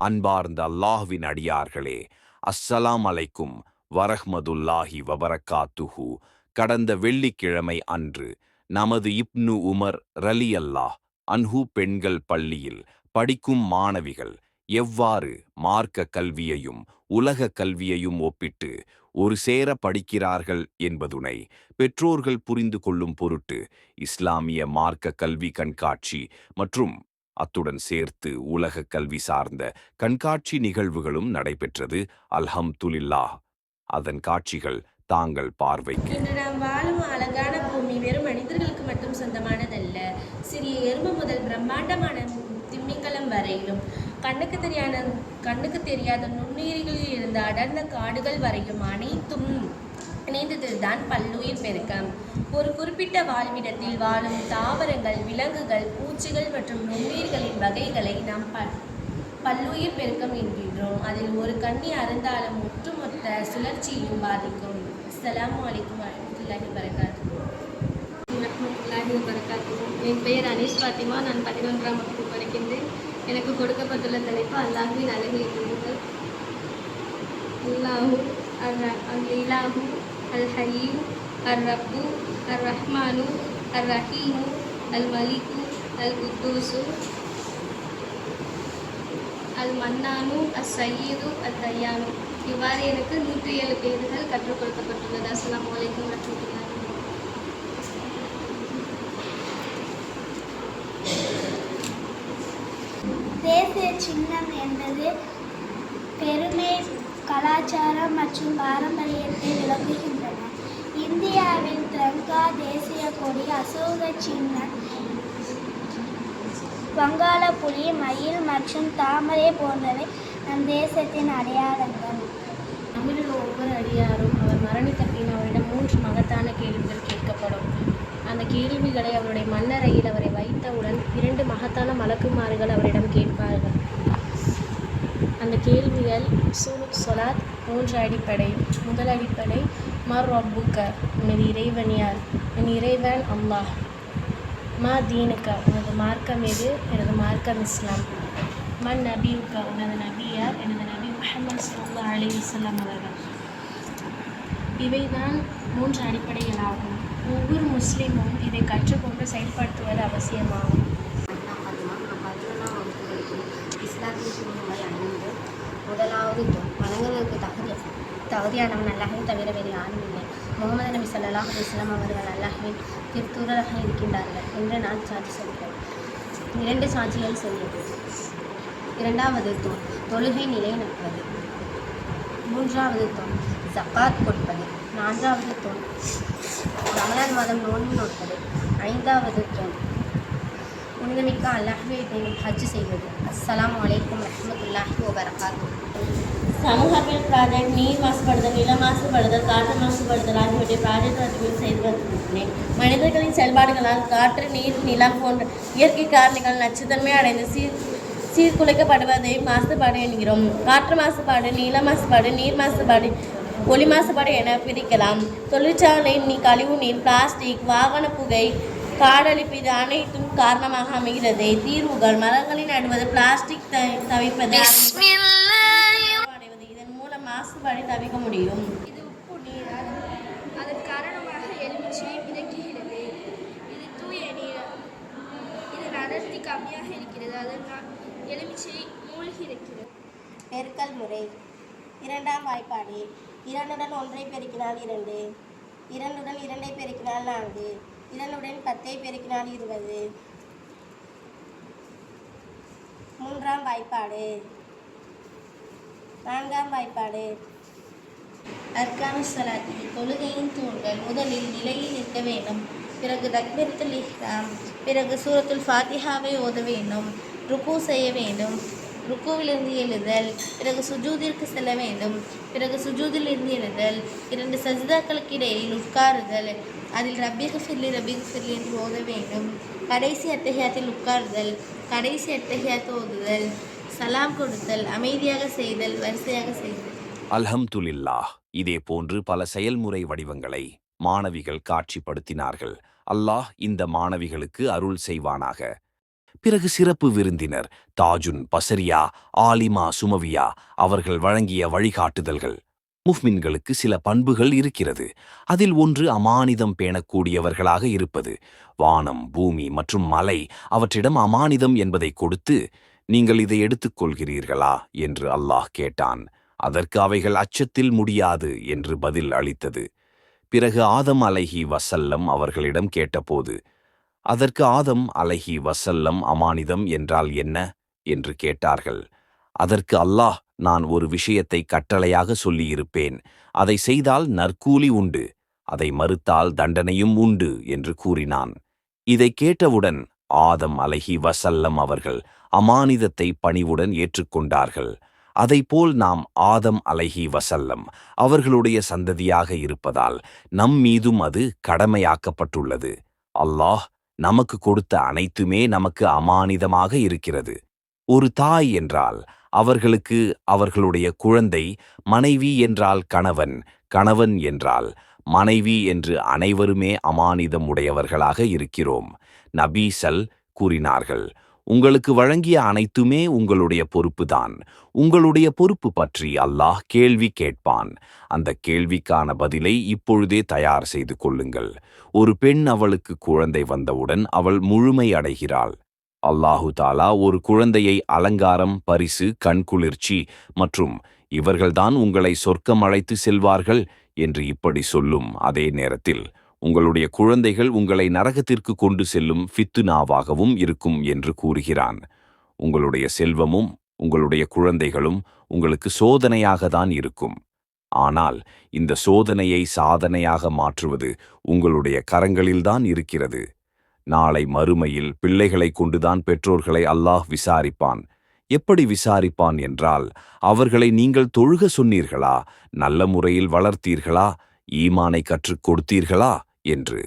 அன்பார்ந்த அல்லாஹுவின் அடியார்களே அஸ்ஸலாம் அலைக்கும் வரஹ்மதுல்லாஹி வபரக்காத்துஹு கடந்த வெள்ளிக்கிழமை அன்று நமது இப்னு உமர் ரலி அல்லாஹ் அன்ஹு பெண்கள் பள்ளியில் படிக்கும் மாணவிகள் எவ்வாறு மார்க்க கல்வியையும் உலக கல்வியையும் ஒப்பிட்டு ஒரு சேர படிக்கிறார்கள் என்பதுனை பெற்றோர்கள் புரிந்து கொள்ளும் பொருட்டு இஸ்லாமிய மார்க்க கல்வி கண்காட்சி மற்றும் அத்துடன் சேர்த்து உலக கல்வி சார்ந்த கண்காட்சி நிகழ்வுகளும் நடைபெற்றது. அல்ஹம் துலில்லா அதன் காட்சிகள் தாங்கள் பார்வைக்கு இன்று நாம் வாழும் அழகான பூமி வெறும் மனிதர்களுக்கு மட்டும் சொந்தமானதல்ல. சிறிய எறும்பு முதல் பிரம்மாண்டமான திமிங்கலம் வரையிலும் கண்ணுக்கு தெரியாத கண்ணுக்கு தெரியாத நுண்ணுயிரிகளில் இருந்த அடர்ந்த காடுகள் வரையும் அனைத்தும் இணைந்ததுதான் பல்லுயிர் பெருக்கம். ஒரு குறிப்பிட்ட வாழ்விடத்தில் வாழும் தாவரங்கள் விலங்குகள் பூச்சிகள் மற்றும் நுண்ணுயிர்களின் வகைகளை நாம் ப பல்லுயிர் பெருக்கம் என்கின்றோம். அதில் ஒரு கண்ணி அருந்தாலும் ஒட்டுமொத்த சுழற்சியையும் பாதிக்கும். அஸ்லாம் அலைக்கும் வரமத்துல்லாஹி வரகாத்து வரமத்துல்லாஹி வரகாத்து என் பெயர் அனீஷ் பாத்திமா நான் பதினொன்றாம் வகுப்பு படிக்கின்றேன். எனக்கு கொடுக்கப்பட்டுள்ள தலைப்பு அல்லாஹுவின் அழகு எண்ணுங்கள் அல்லாஹூ அர் அல்லாஹு அல் ஹயீம் அர் ரப்பு அர் ரஹ்மானு அர் ரஹீமு அல் மலிகு அல் குத்தூசு அல் மன்னானு அஸ் சயீது அல் தையானு இவ்வாறு எனக்கு நூற்றி ஏழு பேர்கள் கற்றுக் கொடுக்கப்பட்டுள்ளது. அஸ்லாம் அலைக்கும் வரஹ்மத்துல்லாஹி தேசிய சின்னம் என்பது பெருமை கலாச்சாரம் மற்றும் பாரம்பரியத்தை விளக்குகின்றன. இந்தியாவின் திரங்கா தேசிய கொடி அசோக சின்னம் வங்காள புலி மயில் மற்றும் தாமரை போன்றவை நம் தேசத்தின் அடையாளங்கள். தமிழில் ஒவ்வொரு அடியாரும் அவர் மரணித்த பின் அவரிடம் மூன்று மகத்தான கேள்விகள் கேட்கப்படும் கேள்விகளை அவருடைய மண்ணறையில் அவரை வைத்தவுடன் இரண்டு மகத்தான மலக்குமார்கள் அவரிடம் கேட்பார்கள். அந்த கேள்விகள் சூனுத் சொலாத் மூன்று அடிப்படை. முதல் அடிப்படை மர் ரப்புக்க உனது இறைவன் யார்? என் இறைவன் அல்லாஹ். மா தீனுக்கா உனது மார்க்கம் எது? எனது மார்க்கம் இஸ்லாம். மன் நபியுக்கா உனது நபி யார்? எனது நபி முஹம்மது சல்லா அலி வசல்லாம் அவர்கள். இவைதான் மூன்று அடிப்படைகளாகும். ஒவ்வொரு முஸ்லீமும் இதை கற்றுக்கொண்டு செயல்படுத்துவது அவசியமாகும். நான் பாத்திமா அணிந்து முதலாவது வணங்குவதற்கு தகுதி தகுதியானவன் அல்லாஹையும் தவிர வேறு யாரும் இல்லை. முகமது நபி ஸல்லல்லாஹு இஸ்லாம் அவர்கள் அல்லாஹ்வின் திருத்தூதராக இருக்கின்றார்கள் என்று நான் சாட்சி சொல்கிறேன். இரண்டு சாட்சிகள் சொல்லியது. இரண்டாவது தூண் தொழுகை நிலைநிற்பது. மூன்றாவது தோல் ஜக்காத் கொடுப்பது. நான்காவது தோல் ரமலான் மாதம் நோன்பு நோட்பது ஐந்தாவது தூண் புனிதமிக்க அல்லாஹ்வை தேடும் ஹஜ் செய்வது. அஸ்லாம் வலைக்கம் ரஹமத்துல்லாஹி வபரகாத்துஹு. சமூகத்தில் ப்ராஜெக்ட் நீர் மாசுபடுதல் நில மாசுபடுதல் காற்று மாசுபடுதல் ஆகியவற்றை ப்ராஜெக்ட் வடிவில் செய்து வருகின்றேன் மனிதர்களின் செயல்பாடுகளால் காற்று நீர் நிலம் போன்ற இயற்கை காரணிகள் நச்சுத்தன்மை அடைந்து சீர் சீர்குலைக்கப்படுவதை மாசுபாடு என்கிறோம். காற்று மாசுபாடு நில மாசுபாடு நீர் மாசுபாடு ஒளி மாசுபாடு என பிரிக்கலாம். தொழிற்சாலை நீ கழிவு நீர் பிளாஸ்டிக் வாகன புகை காடழிப்பு இது அனைத்தும் காரணமாக அமைகிறது. தீர்வுகள் மரங்களை நடுவது பிளாஸ்டிக் தவிர்ப்பது அடைவது இதன் மூலம் மாசுபாடை தவிர்க்க முடியும். இது உப்பு நீர் அதன் காரணமாக எலுமிச்சை மிதக்குகிறது. இது தூய நீர் இதன் அடர்த்தி கம்மியாக இருக்கிறது. அதனால் எலுமிச்சை மூழ்கி இருக்கிறது. பெருக்கல் முறை. இரண்டாம் வாய்ப்பாடு. இரண்டுடன் ஒன்றை பெருக்கினால் இரண்டு. இரண்டுடன் இரண்டை பெருக்கினால் நான்கு. இரண்டுடன் பத்தை பெருக்கினால் இருபது. மூன்றாம் வாய்ப்பாடு. நான்காம் வாய்ப்பாடு. அர்கானு சலாத் தொழுகையின் தூண்கள் முதலில் நிலையில் நிற்க வேண்டும். பிறகு தக்பீரத்துல் இஹ்ராம் பிறகு சூரத்துல் ஃபாத்திஹாவை ஓத வேண்டும். ருக்கு செய்ய வேண்டும். ருக்குவிலிருந்து எழுதல் பிறகு சுஜூதிற்கு செல்ல வேண்டும். பிறகு சுஜூதிலிருந்து எழுதல் இரண்டு சஜிதாக்களுக்கு இடையில் உட்காருதல் அதில் ரப்பிகு ஃபிர்லி ரப்பிகு ஃபிர்லி என்று ஓத வேண்டும். கடைசி அத்தகையத்தில் உட்காருதல் கடைசி அத்தகையாத்து ஓதுதல் சலாம் கொடுத்தல் அமைதியாக செய்தல் வரிசையாக செய்தல். அல்ஹம்துலில்லா இதே போன்று பல செயல்முறை வடிவங்களை மாணவிகள் காட்சிப்படுத்தினார்கள். அல்லாஹ் இந்த மாணவிகளுக்கு அருள் செய்வானாக. பிறகு சிறப்பு விருந்தினர் தாஜுன் பசரியா ஆலிமா சுமவியா அவர்கள் வழங்கிய வழிகாட்டுதல்கள். முஃமின்களுக்கு சில பண்புகள் இருக்கிறது. அதில் ஒன்று அமானிதம் பேணக்கூடியவர்களாக இருப்பது. வானம் பூமி மற்றும் மலை அவற்றிடம் அமானிதம் என்பதை கொடுத்து நீங்கள் இதை எடுத்துக் கொள்கிறீர்களா என்று அல்லாஹ் கேட்டான். அதற்கு அவைகள் அச்சத்தில் முடியாது என்று பதில் அளித்தது. பிறகு ஆதம் அலைஹி வசல்லம் அவர்களிடம் கேட்டபோது அதற்கு ஆதம் அலைஹி வசல்லம் அமானிதம் என்றால் என்ன? என்று கேட்டார்கள். அதற்கு அல்லாஹ் நான் ஒரு விஷயத்தை கட்டளையாக சொல்லியிருப்பேன். அதை செய்தால் நற்கூலி உண்டு. அதை மறுத்தால் தண்டனையும் உண்டு என்று கூறினான். இதை கேட்டவுடன் ஆதம் அலைஹி வசல்லம் அவர்கள் அமானிதத்தை பணிவுடன் ஏற்றுக்கொண்டார்கள். அதைப்போல் நாம் ஆதம் அலைஹி வசல்லம் அவர்களுடைய சந்ததியாக இருப்பதால் நம் மீதும் அது கடமையாக்கப்பட்டுள்ளது. அல்லாஹ் நமக்கு கொடுத்த அனைத்துமே நமக்கு அமானிதமாக இருக்கிறது. ஒரு தாய் என்றால் அவர்களுக்கு அவர்களுடைய குழந்தை மனைவி என்றால் கணவன் கணவன் என்றால் மனைவி என்று அனைவருமே அமானிதம் உடையவர்களாக இருக்கிறோம். நபீசல் கூறினார்கள். உங்களுக்கு வழங்கிய அனைத்துமே உங்களுடைய பொறுப்புதான். உங்களுடைய பொறுப்பு பற்றி அல்லாஹ் கேள்வி கேட்பான். அந்த கேள்விக்கான பதிலை இப்பொழுதே தயார் செய்து கொள்ளுங்கள். ஒரு பெண் அவளுக்கு குழந்தை வந்தவுடன் அவள் முழுமை அடைகிறாள். அல்லாஹு தாலா ஒரு குழந்தையை அலங்காரம் பரிசு கண்குளிர்ச்சி மற்றும் இவர்கள்தான் உங்களை சொர்க்கம் அழைத்து செல்வார்கள் என்று இப்படி சொல்லும் அதே நேரத்தில் உங்களுடைய குழந்தைகள் உங்களை நரகத்திற்கு கொண்டு செல்லும் ஃபித்துனாவாகவும் இருக்கும் என்று கூறுகிறான். உங்களுடைய செல்வமும் உங்களுடைய குழந்தைகளும் உங்களுக்கு சோதனையாக தான் இருக்கும். ஆனால் இந்த சோதனையை சாதனையாக மாற்றுவது உங்களுடைய கரங்களில்தான் இருக்கிறது. நாளை மறுமையில் பிள்ளைகளை கொண்டுதான் பெற்றோர்களை அல்லாஹ் விசாரிப்பான். எப்படி விசாரிப்பான் என்றால் அவர்களை நீங்கள் தொழுக சொன்னீர்களா? நல்ல முறையில் வளர்த்தீர்களா? ஈமானை கற்றுக் கொடுத்தீர்களா? என்று.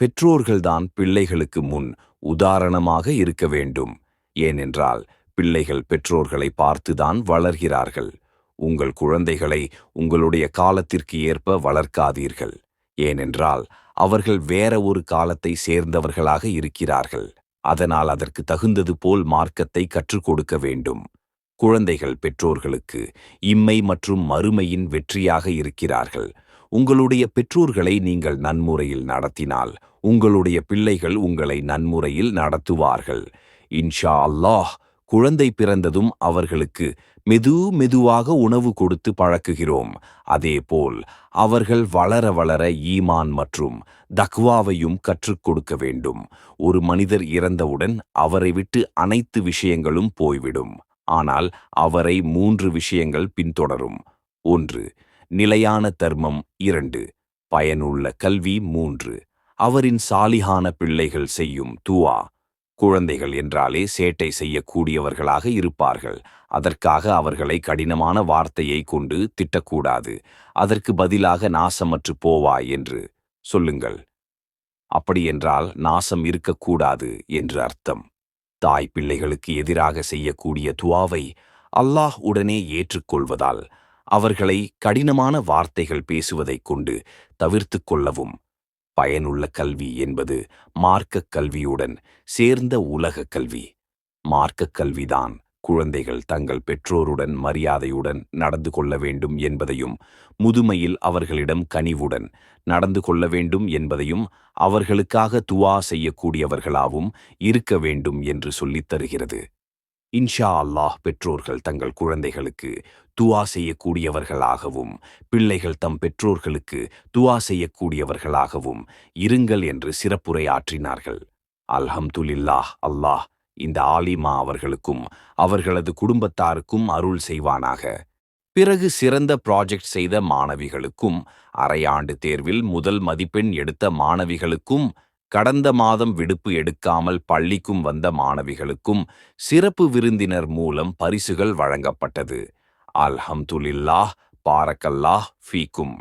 பெற்றோர்கள்தான் பிள்ளைகளுக்கு முன் உதாரணமாக இருக்க வேண்டும். ஏனென்றால் பிள்ளைகள் பெற்றோர்களை பார்த்துதான் வளர்கிறார்கள். உங்கள் குழந்தைகளை உங்களுடைய காலத்திற்கு ஏற்ப வளர்க்காதீர்கள். ஏனென்றால் அவர்கள் வேற ஒரு காலத்தை சேர்ந்தவர்களாக இருக்கிறார்கள். அதனால் அதற்கு தகுந்தது போல் மார்க்கத்தை கற்றுக் கொடுக்க வேண்டும். குழந்தைகள் பெற்றோர்களுக்கு இம்மை மற்றும் மறுமையின் வெற்றியாக இருக்கிறார்கள். உங்களுடைய பெற்றோர்களை நீங்கள் நன்முறையில் நடத்தினால் உங்களுடைய பிள்ளைகள் உங்களை நன்முறையில் நடத்துவார்கள். இன்ஷா அல்லாஹ் குழந்தை பிறந்ததும் அவர்களுக்கு மெது மெதுவாக உணவு கொடுத்து பழக்குகிறோம். அதேபோல் அவர்கள் வளர வளர ஈமான் மற்றும் தக்வாவையும் கற்றுக் கொடுக்க வேண்டும். ஒரு மனிதர் இறந்தவுடன் அவரை விட்டு அனைத்து விஷயங்களும் போய்விடும். ஆனால் அவரை மூன்று விஷயங்கள் பின்தொடரும். ஒன்று நிலையான தர்மம் இரண்டு பயனுள்ள கல்வி மூன்று அவரின் சாலிகான பிள்ளைகள் செய்யும் துவா. குழந்தைகள் என்றாலே சேட்டை செய்யக்கூடியவர்களாக இருப்பார்கள். அதற்காக அவர்களை கடினமான வார்த்தையை கொண்டு திட்டக்கூடாது. அதற்கு பதிலாக நாசமற்று போவாய் என்று சொல்லுங்கள். அப்படியென்றால் நாசம் இருக்கக்கூடாது என்று அர்த்தம். தாய் பிள்ளைகளுக்கு எதிராக செய்யக்கூடிய துவாவை அல்லாஹ் உடனே ஏற்றுக்கொள்வதால் அவர்களை கடினமான வார்த்தைகள் பேசுவதைக் கொண்டு தவிர்த்து கொள்ளவும். பயனுள்ள கல்வி என்பது மார்க்கக் கல்வியுடன் சேர்ந்த உலக கல்வி. மார்க்கக் கல்விதான் குழந்தைகள் தங்கள் பெற்றோருடன் மரியாதையுடன் நடந்து கொள்ள வேண்டும் என்பதையும் முதுமையில் அவர்களிடம் கனிவுடன் நடந்து கொள்ள வேண்டும் என்பதையும் அவர்களுக்காக துவா செய்யக்கூடியவர்களாவும் இருக்க வேண்டும் என்று சொல்லித் தருகிறது. இன்ஷா அல்லாஹ் பெற்றோர்கள் தங்கள் குழந்தைகளுக்கு துவா செய்யக்கூடியவர்களாகவும் பிள்ளைகள் தம் பெற்றோர்களுக்கு துவா செய்யக்கூடியவர்களாகவும் இருங்கள் என்று சிறப்புரை ஆற்றினார்கள் அல்ஹம்துலில்லாஹ் அல்லாஹ் இந்த ஆலிமா அவர்களுக்கும் அவர்களது குடும்பத்தாருக்கும் அருள் செய்வானாக. பிறகு சிறந்த ப்ராஜெக்ட் செய்த மாணவிகளுக்கும் அரையாண்டு தேர்வில் முதல் மதிப்பெண் எடுத்த மாணவிகளுக்கும் கடந்த மாதம் விடுப்பு எடுக்காமல் பள்ளிக்கும் வந்த மாணவிகளுக்கும் சிறப்பு விருந்தினர் மூலம் பரிசுகள் வழங்கப்பட்டது. அல்ஹம்துலில்லாஹ் பாரக்கல்லாஹ் ஃபீக்கும்.